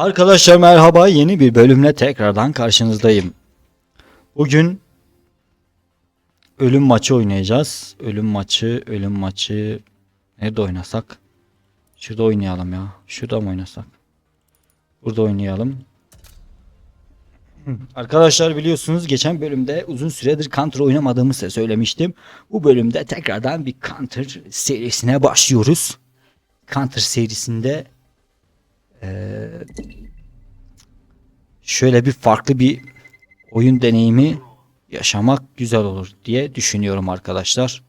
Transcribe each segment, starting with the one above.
Arkadaşlar merhaba yeni bir bölümle tekrardan karşınızdayım. Bugün ölüm maçı oynayacağız. Ölüm maçı, ölüm maçı nerede oynasak? Şurada oynayalım ya. Şurada mı oynasak? Burada oynayalım. Arkadaşlar biliyorsunuz geçen bölümde uzun süredir Counter oynamadığımı size söylemiştim. Bu bölümde tekrardan bir Counter serisine başlıyoruz. Counter serisinde şöyle bir farklı bir oyun deneyimi yaşamak güzel olur diye düşünüyorum arkadaşlar.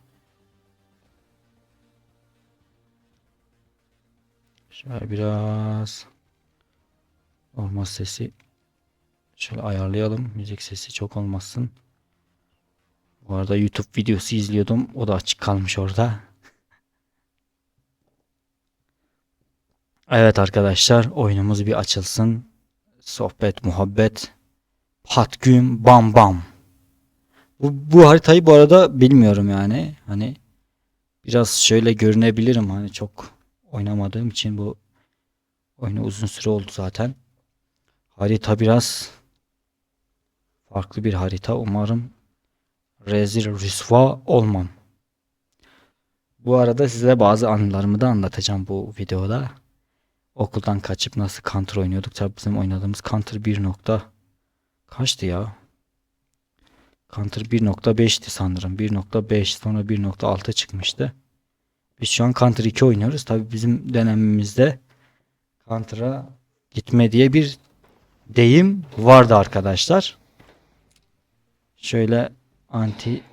Şöyle biraz normal sesi şöyle ayarlayalım. Müzik sesi çok olmasın. Bu arada YouTube videosu izliyordum. O da açık kalmış orada. Evet arkadaşlar oyunumuz bir açılsın. Sohbet, muhabbet. Pat güm bam bam. Bu, bu haritayı bu arada bilmiyorum yani. Hani biraz şöyle görünebilirim hani çok oynamadığım için bu oyunu uzun süre oldu zaten. Harita biraz farklı bir harita. Umarım rezil rüsva olmam. Bu arada size bazı anılarımı da anlatacağım bu videoda. Okuldan kaçıp nasıl Counter oynuyorduk. Tabii bizim oynadığımız Counter 1 nokta kaçtı ya? Counter 1.5'ti sanırım. 1.5 sonra 1.6 çıkmıştı. Biz şu an Counter 2 oynuyoruz. Tabii bizim dönemimizde Counter'a gitme diye bir deyim vardı arkadaşlar. Şöyle anti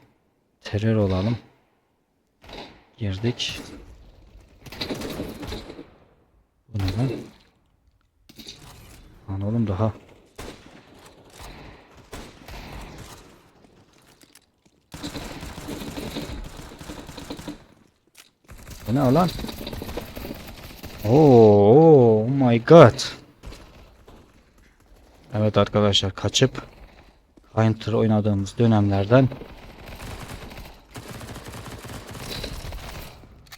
terör olalım. Girdik. Bu ne lan? Lan oğlum daha. Bu ne lan? Oo, oh my god. Evet arkadaşlar kaçıp Counter oynadığımız dönemlerden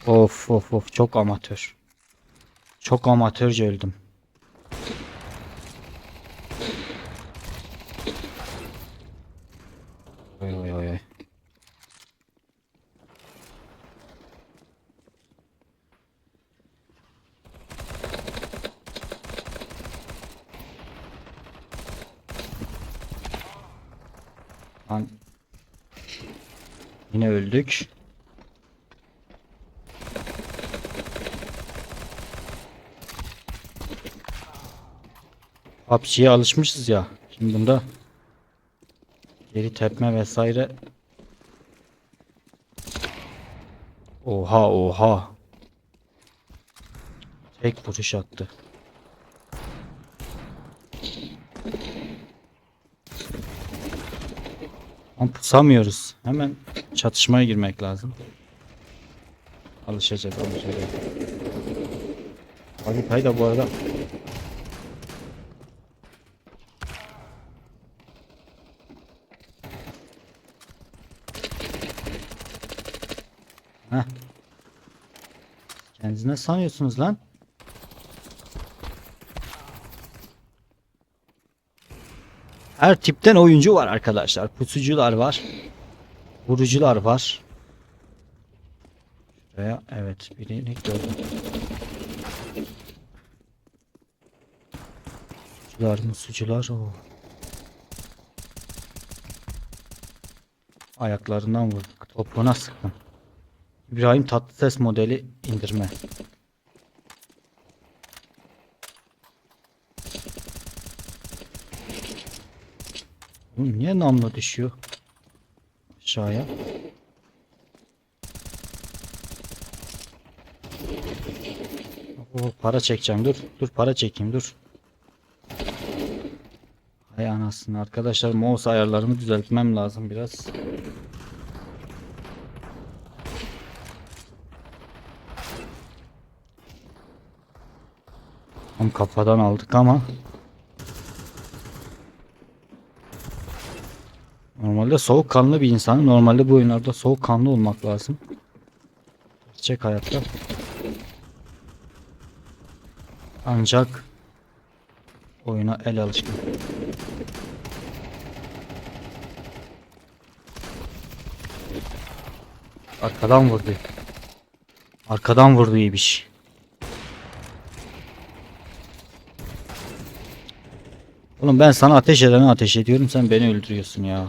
Of of of çok amatör. Çok amatörce öldüm. Oy oy oy. Lan. Yine öldük. PUBG'ye alışmışız ya. Şimdi bunda geri tepme vesaire. Oha oha. Tek vuruş attı. Ama pusamıyoruz. Hemen çatışmaya girmek lazım. Alışacağız alışacağız. Haritayı da bu arada Kendinizi ne sanıyorsunuz lan? Her tipten oyuncu var arkadaşlar. Pusucular var. Vurucular var. Şuraya evet birini gördüm. Pusucular musucular o. Ayaklarından vurduk. Topuğuna sıktım. İbrahim Tatlıses modeli indirme. Oğlum niye namlu düşüyor? Aşağıya. Oo, para çekeceğim dur. Dur para çekeyim dur. Hay anasını arkadaşlar mouse ayarlarımı düzeltmem lazım biraz. Tam kafadan aldık ama Normalde soğukkanlı bir insanım. Normalde bu oyunlarda soğukkanlı olmak lazım. Gerçek hayatta. Ancak Oyuna el alışkın. Arkadan vurdu. Arkadan vurdu İbiş. Oğlum ben sana ateş edene ateş ediyorum sen beni öldürüyorsun ya.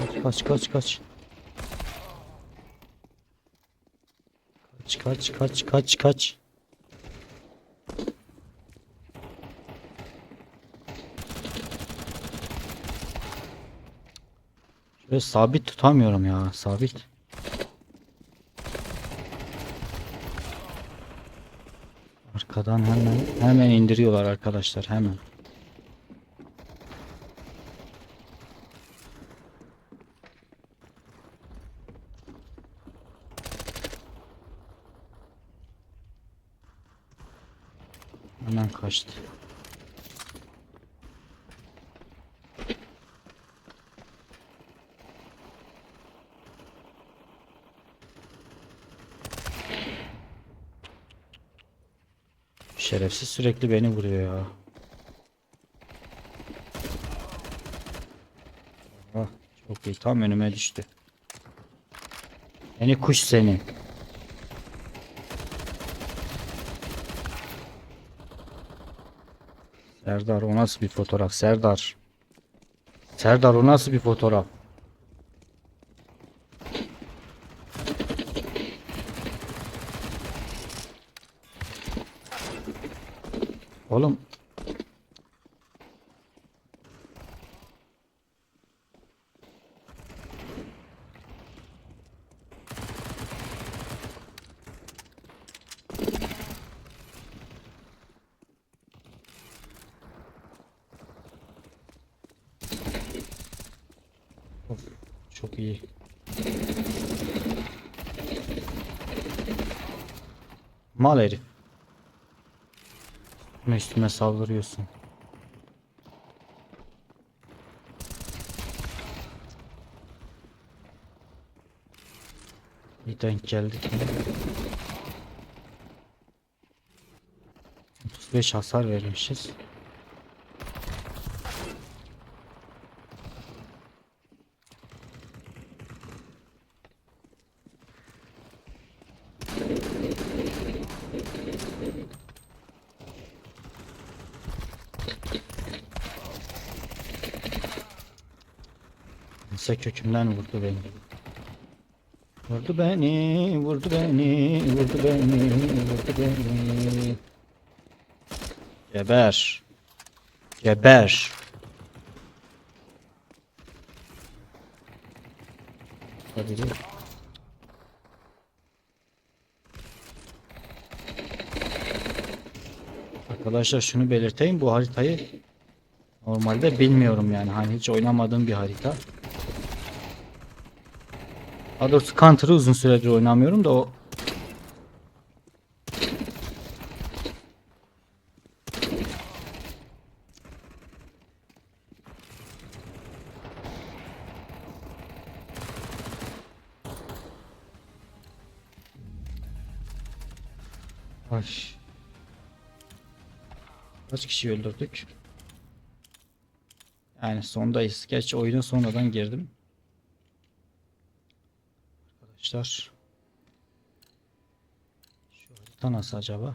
Kaç kaç kaç kaç. Kaç kaç kaç kaç. Şöyle sabit tutamıyorum ya sabit. Arkadan hemen hemen indiriyorlar arkadaşlar hemen. Hemen kaçtı. Şerefsiz sürekli beni vuruyor ya. Ah, çok iyi tam önüme düştü. Beni kuş seni. Serdar o nasıl bir fotoğraf Serdar? Serdar o nasıl bir fotoğraf? Oğlum Of, çok iyi. Mal herif. Üstüme saldırıyorsun. İyi denk geldik. 35 hasar vermişiz. Neyse kökümden vurdu beni. Vurdu beni, vurdu beni, vurdu beni, vurdu beni. Geber. Geber. Hadi de. Arkadaşlar şunu belirteyim bu haritayı normalde bilmiyorum yani hani hiç oynamadığım bir harita. Daha doğrusu Counter'ı uzun süredir oynamıyorum da o Ay. Kaç kişi öldürdük? Yani sondayız. Geç oyuna sonradan girdim. Arkadaşlar. Şu harita nasıl acaba?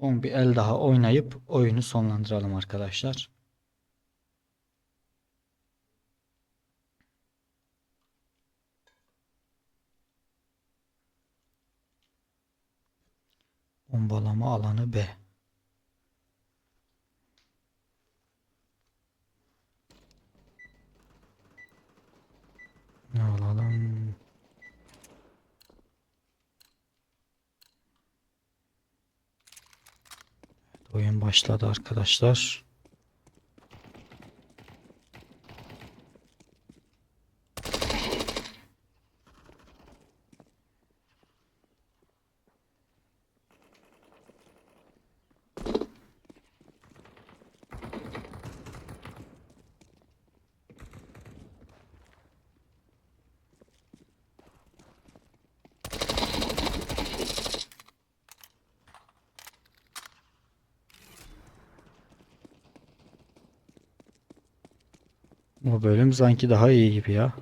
Son bir el daha oynayıp oyunu sonlandıralım arkadaşlar. Bombalama alanı B. Ne alalım? Evet, oyun başladı arkadaşlar. Bu bölüm sanki daha iyi gibi ya.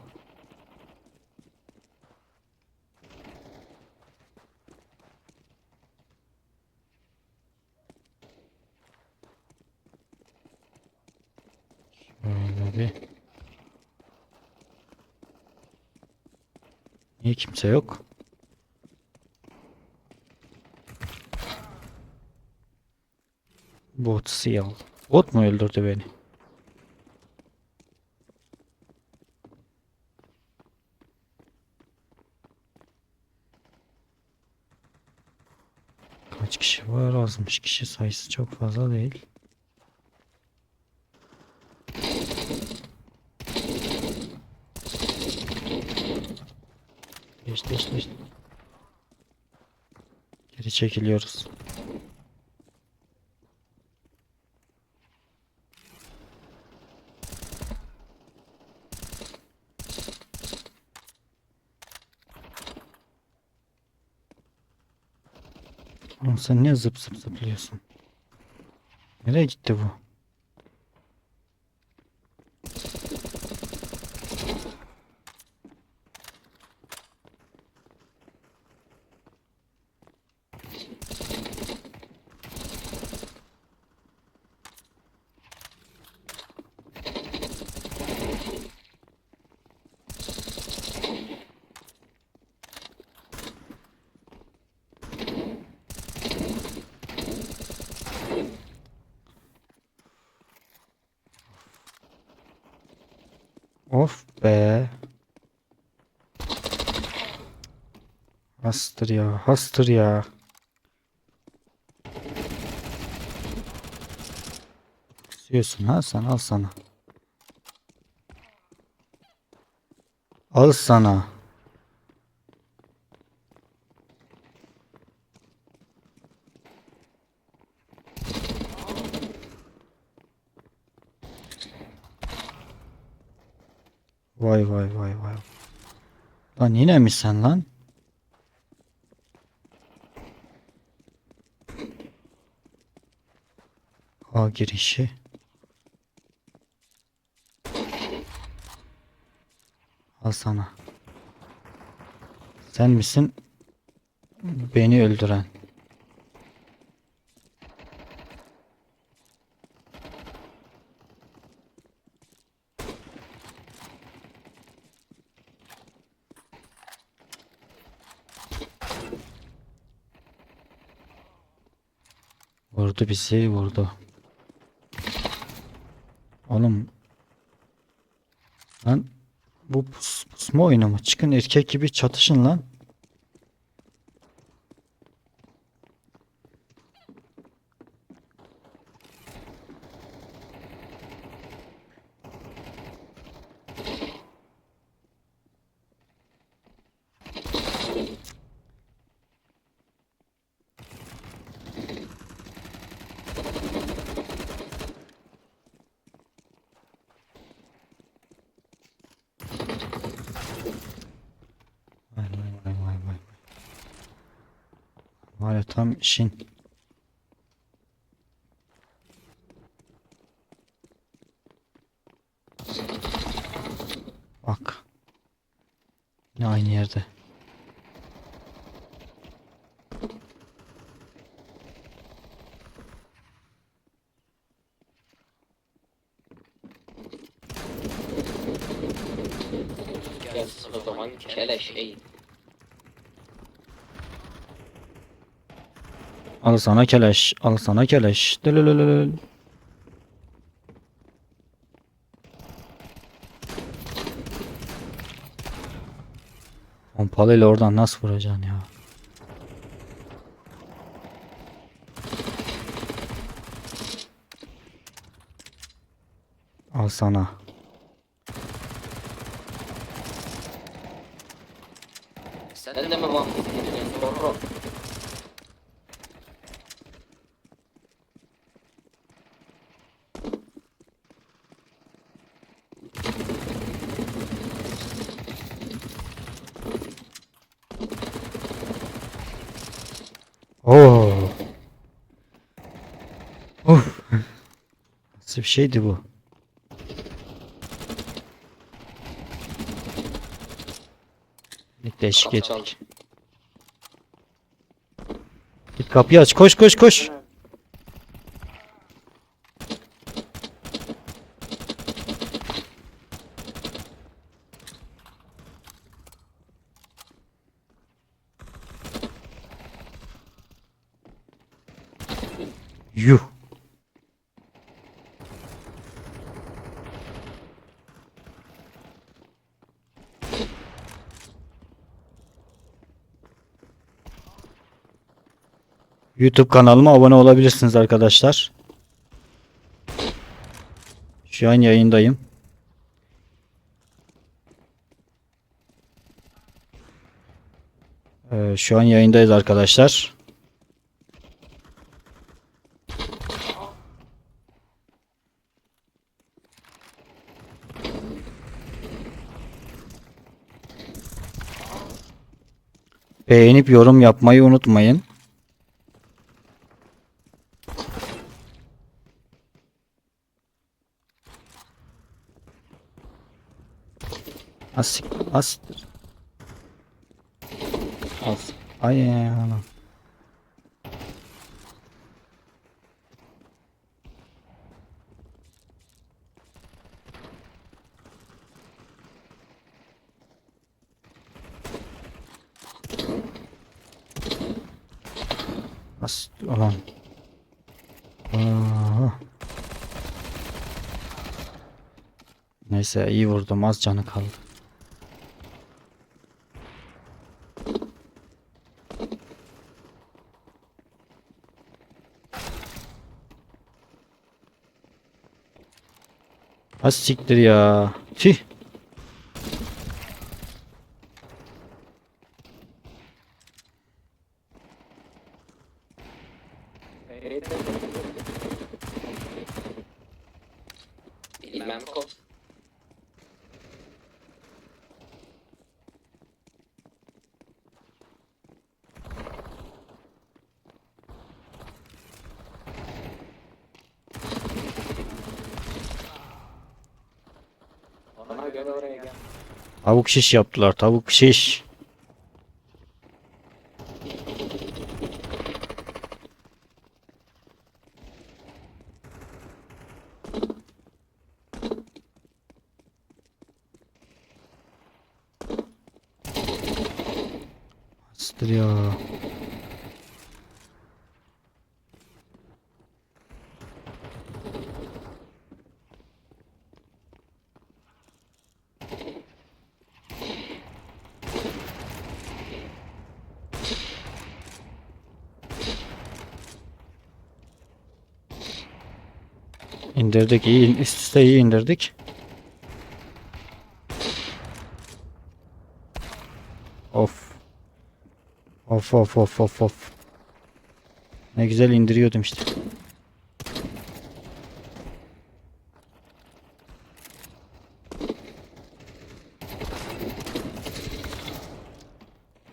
Şöyle bir. Niye kimse yok? Bot Seal. Bot mu öldürdü beni? Kaç kişi var? Azmış kişi sayısı çok fazla değil. Geç geç geç. Geri çekiliyoruz. Oğlum sen niye zıp zıp zıplıyorsun? Nereye gitti bu? Of be. Hastır ya, hastır ya. İstiyorsun ha sen al sana. Al sana. Vay vay vay vay. Lan yine mi sen lan? A girişi. Al sana. Sen misin beni öldüren? Vurdu bizi vurdu. Oğlum. Lan bu pus, pusma oyunu mu? Çıkın erkek gibi çatışın lan. Vay vay vay vay vay. Ya tam işin. Bak. Yine aynı yerde. Gelsin o zaman keleş eğil. Al sana keleş. Al sana keleş. Dülülülül. Pompalıyla oradan nasıl vuracaksın ya? Al sana. Sen de mi vampir Nasıl bir şeydi bu? Birlikte eşlik ettik. Git kapıyı aç. Koş koş koş. YouTube kanalıma abone olabilirsiniz arkadaşlar. Şu an yayındayım. Ee, şu an yayındayız arkadaşlar. Beğenip yorum yapmayı unutmayın. Asik, astır. As. Ay anam. As ulan. Aa. Neyse iyi vurdum az canı kaldı. Az siktir ya. Tüh. Şiş yaptılar. Tavuk şiş. Ya. İndirdik iyi üst üste iyi indirdik. Of. Of of of of of. Ne güzel indiriyordum işte.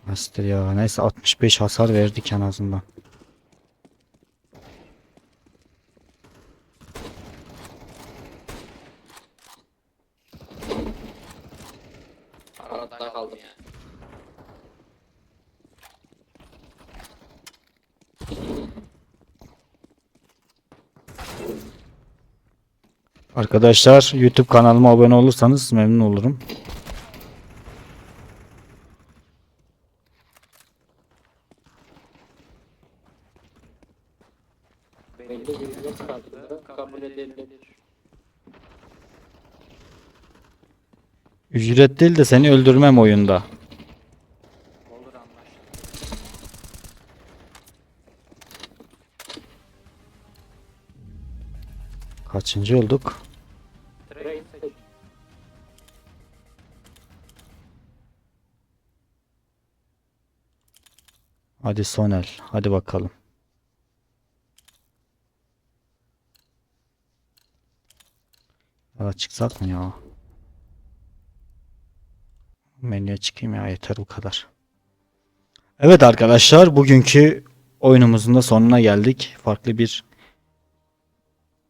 Master ya. Neyse 65 hasar verdik en azından. Arkadaşlar YouTube kanalıma abone olursanız memnun olurum. Ücret değil de seni öldürmem oyunda. Kaçıncı olduk? Hadi Sonel. Hadi bakalım. Ya çıksak mı ya? Menüye çıkayım ya yeter bu kadar. Evet arkadaşlar bugünkü oyunumuzun da sonuna geldik. Farklı bir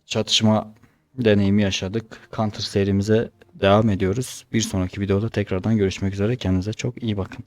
çatışma deneyimi yaşadık. Counter serimize devam ediyoruz. Bir sonraki videoda tekrardan görüşmek üzere. Kendinize çok iyi bakın.